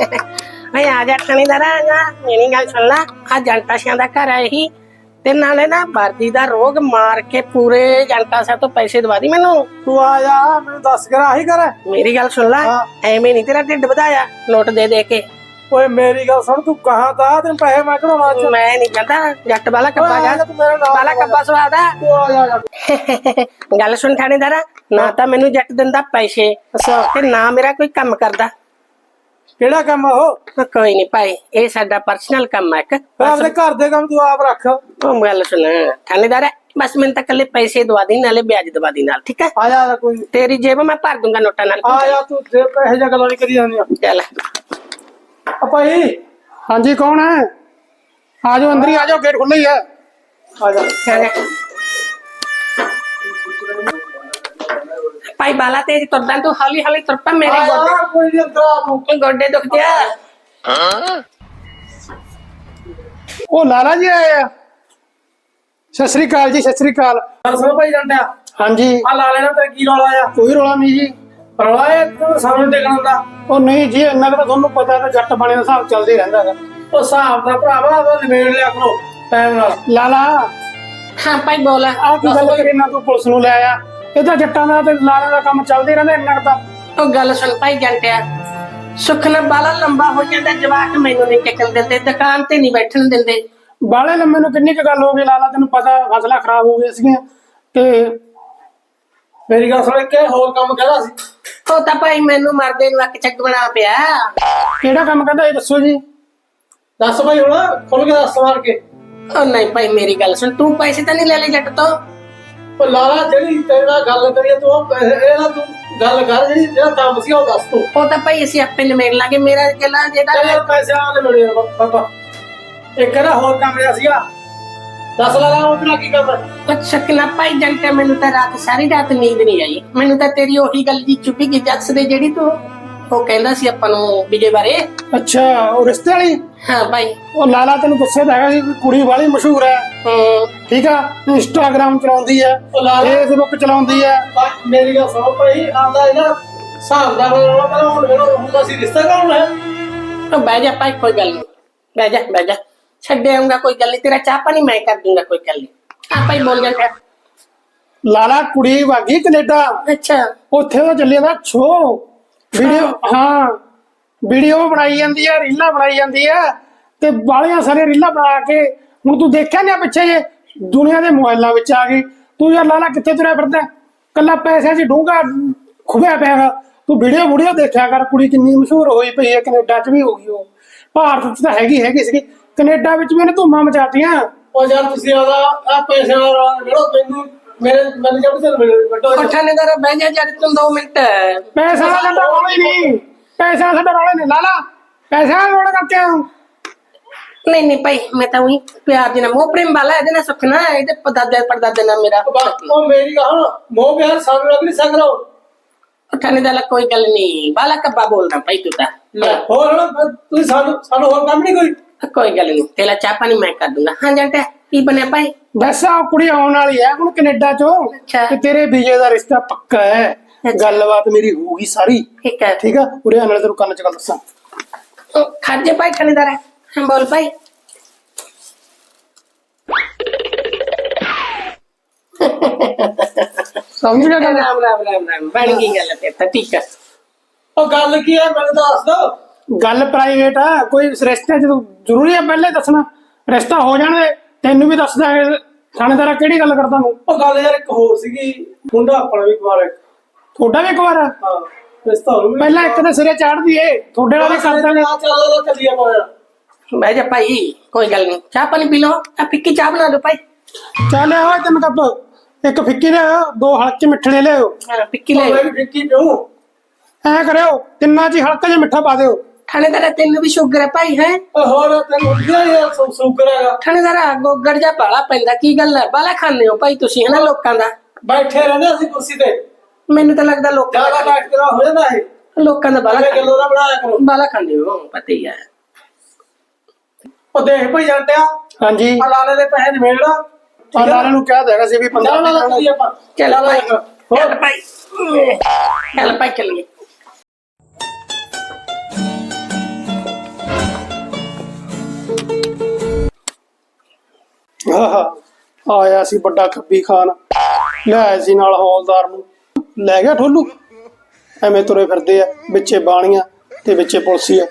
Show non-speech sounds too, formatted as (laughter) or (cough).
ਓਏ ਆ ਜਾ ਥਾਣੇਦਾਰ ਆ ਜਾ ਮੇਰੀ ਗੱਲ ਸੁਣ ਲੈ ਆ ਜੰਟਾਸ਼ਿਆਂ ਦਾ ਘਰ ਆ ਇਹੀ। ਤੇ ਨਾਲੇ ਨਾ ਵਰਦੀ ਦਾ ਰੋਗ ਮਾਰ ਕੇ ਪੂਰੇ ਜੰਟਾ ਸਾਹਿਬ ਤੋਂ ਪੈਸੇ ਦਵਾ ਦੀ ਮੈਨੂੰ। ਤੂੰ ਆ ਜਾ ਮੈਨੂੰ ਦੱਸ ਕਰ ਆਹੀ ਕਰ ਮੇਰੀ ਗੱਲ ਸੁਣ ਲੈ ਹਾਂ। ਐਵੇਂ ਨਹੀਂ ਤੇਰਾ ਢਿੱਡ ਵਧਾਇਆ ਨੋਟ ਦੇ ਦੇ ਕੇ। ਓਏ ਮੇਰੀ ਗੱਲ ਸੁਣ ਤੂੰ ਕਹਾਂ ਤਾ ਤੈਨੂੰ ਪੈਸੇ ਮੈਂ ਕਢਾਉਣਾ ਅੱਜ। ਮੈਂ ਨਹੀਂ ਕਹਿੰਦਾ ਜੱਟ ਵਾਲਾ ਕੱਪਾ ਓਏ ਆ ਜਾ ਗਾ ਤੂੰ ਮੇਰੇ ਨਾਲ। ਵਾਲਾ ਕੱਪਾ ਸਵਾਦ ਆ। ਤੂੰ ਆ ਜਾ, (laughs) ਗੱਲ ਸੁਣ ਥਾਣੇਦਾਰਾ ਨਾ ਤਾਂ ਮੈਨੂੰ ਜੱਟ ਦਿੰਦਾ ਪੈਸੇ ਤੇ ਨਾ ਮੇਰਾ ਕੋਈ ਕੰਮ ਕਰਦਾ। ਕਿਹੜਾ ਕੰਮ ਆ ਉਹ? ਕੋਈ ਨਹੀਂ ਭਾਈ ਇਹ ਸਾਡਾ ਪਰਸਨਲ ਕੰਮ ਹੈ ਇੱਕ। ਆਪਣੇ ਘਰ ਦੇ ਕੰਮ ਤੂੰ ਆਪ ਰੱਖ। ਉਹ ਗੱਲ ਸੁਣ ਥਾਣੇਦਾਰ ਬਸ ਮੈਨੂੰ ਤਾਂ ਕੱਲੇ ਪੈਸੇ ਦਵਾ ਦੀ ਨਾਲੇ ਵਿਆਜ ਦਵਾ ਦੀ ਨਾਲ ਠੀਕ ਹੈ ਆ ਜਾ ਕੋਈ ਤੇਰੀ ਜੇਬ ਮੈਂ ਭਰ ਦੂੰਗਾ ਨੋਟਾਂ ਨਾਲ। ਆ ਜਾ ਤੂੰ ਦੇ ਪੈਸੇ ਜਾਂ ਗੱਲਾਂ ਨਹੀਂ ਕਰੀ ਜਾਂਦੀਆਂ ਚੱਲ। ਆ ਭਾਈ। ਹਾਂਜੀ ਕੌਣ ਹੈ? ਆ ਜਾਓ ਅੰਦਰ ਹੀ ਆ ਜਾਓ ਗੇਟ ਖੁੱਲ੍ਹਾ ਹੀ ਹੈ ਆ ਜਾ। ਆ ਜਾ। ਭਾਈ ਬਾਲਾ ਤੇਜ ਤੁਰਦਾ ਤੂੰ ਹੌਲੀ ਹੌਲੀ ਤੁਰ ਪਾ ਮੇਰੇ ਆ ਗੋਡੇ। ਕੋਈ ਨਹੀਂ ਅੰਦਰ ਆ ਤੂੰ ਗੋਡੇ ਦੁਖਦੇ ਆ ਉਹ ਲਾਲਾ ਜੀ ਆਏ ਆ। ਸਤਿ ਸ੍ਰੀ ਅਕਾਲ ਜੀ ਸਤਿ ਸ੍ਰੀ ਅਕਾਲ। ਭਾਈ ਹਾਂਜੀ। ਆ ਲਾ ਲੈਣਾ ਤੇ ਕੀ ਰੌਲਾ ਆ? ਕੋਈ ਰੋਲਾ ਨਹੀਂ ਜੀ। ਰੌਲਾ ਇਹ ਤੂੰ ਸਾਨੂੰ ਟਿਕਣ ਦਾ ਉਹ ਨਹੀਂ ਜੀ ਇੰਨਾ ਕੁ ਤਾਂ ਤੁਹਾਨੂੰ ਪਤਾ ਹੈ ਜੱਟ ਬਣੇ ਦਾ ਹਿਸਾਬ ਚੱਲਦਾ ਹੀ ਰਹਿੰਦਾ ਹੈਗਾ। ਉਹ ਹਿਸਾਬ ਦਾ ਭਰਾਵਾ ਉਹ ਨਿਬੇੜ ਲਿਆ ਕਰੋ ਟਾਈਮ ਨਾਲ। ਲਾਲਾ। ਹਾਂ ਭਾਈ ਬੋਲ। ਆ ਕੀ ਗੱਲ ਕਰੀ ਨਾ ਤੂੰ ਪੁਲਿਸ ਨੂੰ ਲੈ ਆਇਆ ਇਹ ਤਾਂ ਜੱਟਾਂ ਦਾ ਤੇ ਲਾਲਾਂ ਦਾ ਕੰਮ ਚੱਲਦਾ ਰਹਿੰਦਾ ਇੰਨਾ ਕੁ ਤਾਂ। ਉਹ ਗੱਲ ਸੁਣ ਭਾਈ ਜੰਟਿਆ ਸੁੱਖ ਨਾਲ ਬਾਲਾ ਲੰਬਾ ਹੋ ਜਾਂਦਾ ਜਵਾਕ ਮੈਨੂੰ ਨਹੀਂ ਟਿਕਣ ਦਿੰਦੇ ਦੁਕਾਨ ਤੇ ਨਹੀਂ ਬੈਠਣ ਦਿੰਦੇ। ਬਾਲੇ ਲੰਮੇ ਨੂੰ ਕਿੰਨੀ ਕੁ ਗੱਲ ਹੋ ਗਈ ਲਾਲਾ ਤੈਨੂੰ ਪਤਾ ਫਸਲਾਂ ਖਰਾਬ ਹੋ ਗਈਆਂ ਸੀਗੀਆਂ ਤੇ ਮੇਰੀ ਗੱਲ ਸੁਣ ਕੇ ਹੋਰ ਕੰਮ ਕਹਿੰਦਾ ਸੀ। ਉਹ ਤਾਂ ਭਾਈ ਮੈਨੂੰ ਮਰਦੇ ਨੂੰ ਅੱਕ ਚੱਕ ਬਣਾ ਪਿਆ। ਕਿਹੜਾ ਕੰਮ ਕਹਿੰਦਾ ਇਹ ਦੱਸੋ ਜੀ। ਦੱਸ ਭਾਈ ਹੁਣ ਖੁੱਲ ਕੇ ਦੱਸ ਮਾਰ ਕੇ। ਉਹ ਨਹੀਂ ਭਾਈ ਮੇਰੀ ਗੱਲ ਸੁਣ ਤੂੰ ਪੈਸੇ ਤਾਂ ਨਹੀਂ ਲੈ ਲਈ ਜੱਟ ਤੋਂ? ਉਹ ਲਾਲਾ ਜਿਹੜੀ ਤੇਰੇ ਨਾਲ ਗੱਲ ਕਰੀਏ ਤੂੰ ਉਹ ਪੈਸੇ- ਇਹਦਾ ਤੂੰ ਗੱਲ ਕਰ ਜਿਹੜੀ ਜਿਹੜਾ ਕੰਮ ਸੀ ਉਹ ਦੱਸ ਤੂੰ। ਉਹ ਤਾਂ ਭਾਈ ਅਸੀਂ ਆਪੇ ਨਿਮੇੜ ਲਾਂਗੇ ਮੇਰਾ ਚੱਲ ਜਿਹੜਾ ਯਾਰ ਪੈਸੇ ਆ ਦੇ ਮਿਲੇ ਬਾਬਾ। ਇੱਕ ਕਿਹੜਾ ਹੋਰ ਕੰਮ ਰਿਹਾ ਸੀਗਾ। ਦੱਸ ਲਾਲਾ ਉਹ ਤੇਰਾ ਕੀ ਕੰਮ ਹੈ ਉਹ ਸ਼ਕਨਾ ਭਾਈ ਜੰਟੇ ਮੈਨੂੰ ਤਾਂ ਰਾਤ ਸਾਰੀ ਰਾਤ ਨੀਂਦ ਨਹੀਂ ਆਈ। ਮੈਨੂੰ ਤਾਂ ਤੇਰੀ ਉਹੀ ਗੱਲ ਜੀ ਚੁੱਪੀ ਗਈ ਜੱਸ ਦੇ ਜਿਹੜੀ ਤੂੰ ਉਹ ਕਹਿੰਦਾ ਸੀ ਆਪਾਂ ਨੂੰ ਵਿਜੇ ਬਾਰੇ। ਅੱਛਾ ਉਹ ਰਿਸ਼ਤੇ ਵਾਲੀ? ਹਾਂ ਭਾਈ ਉਹ ਲਾਲਾ ਤੈਨੂੰ ਦੱਸਿਆ ਤਾਂ ਹੈਗਾ ਸੀ ਵੀ ਕੁੜੀ ਵਾਲੀ ਮਸ਼ਹੂਰ ਹੈ। ਹੂੰ। ਠੀਕ ਆ? ਇੰਸਟਾਗ੍ਰਾਮ ਚਲਾਉਂਦੀ ਹੈ। ਉਹ ਲਾਲਾ। ਫੇਸਬੁੱਕ ਚਲਾਉਂਦੀ ਹੈ। ਮੇਰੀ ਗੱਲ ਸੁਣੋ ਭਾਈ ਆਂਦਾ ਇਹਦਾ ਹਿਸਾਬ ਦਾ ਰੌਲਾ ਪਹਿਲਾਂ ਹੁਣ ਮੇਰਾ ਹੁੰਦਾ ਸੀ ਰਿਸ਼ਤਾ ਕਰਾਉਣਾ ਹੈ। ਉਹ ਬਹਿ ਜਾ ਭਾਈ ਕੋਈ ਗੱਲ ਨਹੀਂ। ਬਹਿ ਜਾ ਬਹਿ ਜਾ। ਛੱਡ ਆਉਂਗਾ ਕੋਈ ਗੱਲ ਨਹੀਂ। ਤੇਰਾ ਚਾਹ ਪਾਣੀ ਮੈਂ ਕਰ ਦੂੰਗਾ ਕੋਈ ਗੱਲ ਨਹੀਂ। ਆ ਭਾਈ ਬੋਲ ਜਾਂਦਾ ਲਾਲਾ ਕੁੜੀ ਵਾਗੀ ਕੈਨੇਡਾ। ਅੱਛਾ। ਉੱਥੇ ਉਹ ਚੱਲਿਆ ਦਾ ਸ਼ੋ ਵੀਡੀਓ ਹਾਂ। ਵੀਡੀਓ ਬਣਾਈ ਜਾਂਦੀ ਹੈ ਰੀਲਾਂ ਬਣਾਈ ਜਾਂਦੀ ਹੈ ਤੇ ਬਾਲੀਆਂ ਸਾਰੇ ਰੀਲਾਂ ਬਣਾ ਕੇ ਹੁਣ ਤੂੰ ਦੇਖਿਆ ਨਾ ਪਿੱਛੇ ਜੇ? ਦੁਨੀਆ ਦੇ ਮੋਬਾਈਲਾਂ ਵਿੱਚ ਆ ਗਈ। ਤੂੰ ਯਾਰ ਲਾਲਾ ਕਿੱਥੇ ਤੁਰਿਆ ਫਿਰਦਾ? ਕੱਲਾ ਪੈਸੇ 'ਚ ਡੂੰਗਾ ਖੁਬਿਆ ਪਿਆ। ਤੂੰ ਵੀਡੀਓ ਵੀਡੀਓ ਦੇਖਿਆ ਕਰ ਕੁੜੀ ਕਿੰਨੀ ਮਸ਼ਹੂਰ ਹੋਈ ਪਈ ਹੈ ਕੈਨੇਡਾ 'ਚ ਵੀ ਹੋ ਗਈ ਉਹ। ਭਾਰਤ 'ਚ ਤਾਂ ਹੈਗੀ ਹੈਗੀ ਸੀ ਕੈਨੇਡਾ ਵਿੱਚ ਵੀ ਇਹਨੇ ਧੂਮਾਂ ਮਚਾਤੀਆਂ। ਉਹ ਯਾਰ ਤੁਸੀਂ ਆਦਾ ਆ ਪੈਸੇ ਨਾਲ ਜਿਹੜਾ ਮੈਨੂੰ ਮੇਰੇ ਮੈਨੂੰ ਜਦ ਤੇ ਮਿਲੇ ਵੱਡੋ ਉਠਾਣੇ ਦਾ ਬਹਿ ਜਾ ਤੂੰ 2 ਮਿੰਟ। ਪੈਸਾ ਦਾ ਹੀ ਨਹੀਂ। ਪੈਸਾ ਸਾਡਾ ਰੌਲਾ ਨਹੀਂ ਲਾਲਾ ਪੈਸਾ ਦਾ ਰੌਲਾ ਕਰਕੇ ਆਊਂ। ਨਹੀਂ ਨਹੀਂ ਭਾਈ ਮੈਂ ਤਾਂ ਉਹੀ ਪਿਆਰ ਦੇ ਨਾਲ ਮੋਹ ਪ੍ਰੇਮ ਵਾਲਾ ਇਹਦੇ ਨਾਲ ਸੁਖਣਾ ਹੈ ਇਹਦੇ ਪਦਾਦੇ ਪਰਦਾਦੇ ਨਾਲ ਮੇਰਾ। ਉਹ ਮੇਰੀ ਗੱਲ ਮੋਹ ਪਿਆਰ ਸਾਨੂੰ ਲੱਗ ਨਹੀਂ ਸਕਦਾ ਉਠਾਣੇ ਦਾ ਕੋਈ ਗੱਲ ਨਹੀਂ। ਬਾਲਾ ਕੱਬਾ ਬੋਲਦਾ ਭਾਈ ਤੂੰ ਤਾਂ। ਲੈ ਹੋਰ ਹੁਣ ਤੁਸੀਂ ਸਾਨੂੰ ਸਾਨੂੰ ਹੋਰ ਕੰਮ ਨਹੀਂ ਕੋਈ? ਕੋਈ ਗੱਲ ਨਹੀਂ ਤੇਰਾ ਚਾਹ ਪਾਣੀ ਮੈਂ ਕਰ ਦੂੰਗਾ। ਹਾਂ ਜੰਟੇ ਕੀ ਬਣਿਆ ਭਾਈ? ਬਸ ਆ ਕੁੜੀ ਆਉਣ ਵਾਲੀ ਹੈ ਹੁਣ ਕੈਨੇਡਾ ਚੋਂ। ਅੱਛਾ। ਤੇ ਤੇਰੇ ਵੀਜ਼ੇ ਦਾ ਰਿਸ਼ਤਾ ਪੱਕਾ ਹੈ। ਗੱਲਬਾਤ ਮੇਰੀ ਹੋਊਗੀ ਸਾਰੀ। ਠੀਕ ਹੈ। ਠੀਕ ਆ? ਉਰੇ ਆਣ ਵਾਲੇ ਤੈਨੂੰ ਕੰਨ ਚ ਗੱਲ ਦੱਸਾਂ। ਭਾਈ ਥਾਣੇਦਾਰ ਹੈ। ਹਾਂ ਬੋਲ ਭਾਈ। ਸਮਝ ਗਿਆ ਗੱਲ? ਰਾਮ ਰਾਮ ਰਾਮ ਰਾਮ। ਬਣ ਗਈ ਗੱਲ ਤੇ ਤਾਂ ਠੀਕ ਹੈ। ਉਹ ਗੱਲ ਕੀ ਹੈ? ਮੈਨੂੰ ਦੱਸ ਦੋ। ਗੱਲ ਪ੍ਰਾਈਵੇਟ ਆ। ਕੋਈ ਰਿਸ਼ਤੇ ਚ ਤੂੰ ਜ਼ਰੂਰੀ ਆ? ਪਹਿਲੇ ਦੱਸਣਾ। ਰਿਸ਼ਤਾ ਹੋ ਜਾਣ ਤੈਨੂੰ ਵੀ ਦੱਸਦਾ ਹੈ। ਥਾਣੇਦਾਰਾ ਕਿਹੜੀ ਗੱਲ ਕਰਦਾ ਤੂੰ? ਉਹ ਗੱਲ ਯਾਰ ਇੱਕ ਹੋਰ ਸੀਗੀ। ਮੁੰਡਾ ਆਪਣਾ ਵੀ ਕੁਆਰ ਹੈ। ਤੁਹਾਡਾ ਵੀ ਇੱਕ ਵਾਰ? ਆ। ਹਾਂ ਰਿਸ਼ਤਾ ਪਹਿਲਾਂ ਇੱਕ ਦੇ ਸਿਰੇ ਚਾੜਦੀ ਏ ਤੁਹਾਡੇ ਨਾਲ ਵੀ ਕਰ ਦਾਂਗੇ। ਆ ਚੱਲ ਚੱਲ ਚੱਲੀ ਆਪਾਂ। ਬਹਿ ਜਾ ਭਾਈ ਕੋਈ ਗੱਲ ਨਹੀਂ। ਚਾਹ ਪਾਣੀ ਪੀ ਲਓ। ਆ ਫਿੱਕੀ ਚਾਹ ਬਣਾ ਦਿਓ ਭਾਈ। ਚੱਲ ਆਓ ਤਿੰਨ ਕੱਪ। ਇੱਕ ਫਿੱਕੀ ਲੈ ਆਓ, ਦੋ ਹਲਕੇ ਮਿੱਠੇ ਲੈ ਲਿਓ ਫਿੱਕੀ ਲੈ ਵੀ ਫਿੱਕੀ ਪੀਉ ਐ ਕਰਿਓ ਤਿੰਨਾਂ 'ਚ ਹਲਕਾ ਜਿਹਾ ਮਿੱਠਾ ਪਾ ਦਿਓ। ਥਾਣੇਦਾਰ ਤੈਨੂੰ ਵੀ ਸ਼ੂਗਰ ਹੈ ਭਾਈ ਹੈ? ਹੋਰ ਤੈਨੂੰ ਵਧੀਆ ਯਾਰ ਸੁ- ਸ਼ੁਕਰ ਹੈਗਾ। ਥਾਣੇਦਾਰ ਗੋਗੜ ਜਾ ਬਾਲਾ ਪੈਂਦਾ ਕੀ ਗੱਲ ਹੈ ਬਾਲਾ ਖਾਂਦੇ ਹੋ ਭਾਈ ਤੁਸੀਂ ਹਨਾ ਲੋਕਾਂ ਦਾ? ਬੈਠੇ ਰਹਿੰਦੇ ਅਸੀਂ ਕੁਰਸੀ ਤੇ। ਮੈਨੂੰ ਤਾਂ ਲੱਗਦਾ ਲੋਕਾਂ ਦਾ ਲੱਖ ਤੇਰਾ ਹੋ ਜਾਂਦਾ ਇਹ ਲੋਕਾਂ ਦਾ ਬਾਲਾ ਇਹ ਗੱਲੋਂ ਨਾ ਬਣਾਇਆ ਬਾਲਾ ਖਾਂਦੇ ਹੋ ਪਤਾ ਹੀ ਹੈ। ਉਹ ਦੇਖ ਭਈ ਜੰਟਿਆ ਹਾਂਜੀ। ਆ ਲਾਲੇ ਦੇ ਪੈਸੇ ਨਿਵੇੜ ਲਾ। ਆ ਲਾਲੇ ਨੂੰ ਕਹਿ ਦੇਗਾ ਸੀ ਵੀ 15 ਦਿਨ ਦਾ ਆਪਾਂ ਚੱਲ ਭਾਈ। ਚੱਲ ਭਾਈ। ਚੱਲ ਭਾਈ ਚੱਲੀਏ। ਆਹਾ ਆਇਆ ਸੀ ਵੱਡਾ ਖੱਬੀ ਖਾਨ। ਲੈ ਆਇਆ ਸੀ ਨਾਲ ਹੌਲਦਾਰ ਨੂੰ। ਲੈ ਗਿਆ ਠੋਲੂ? ਐਵੇਂ ਤੁਰੇ ਫਿਰਦੇ ਆ ਵਿੱਚੇ ਬਾਣੀਆਂ ਤੇ ਵਿੱਚੇ ਪੁਲਸੀ ਆ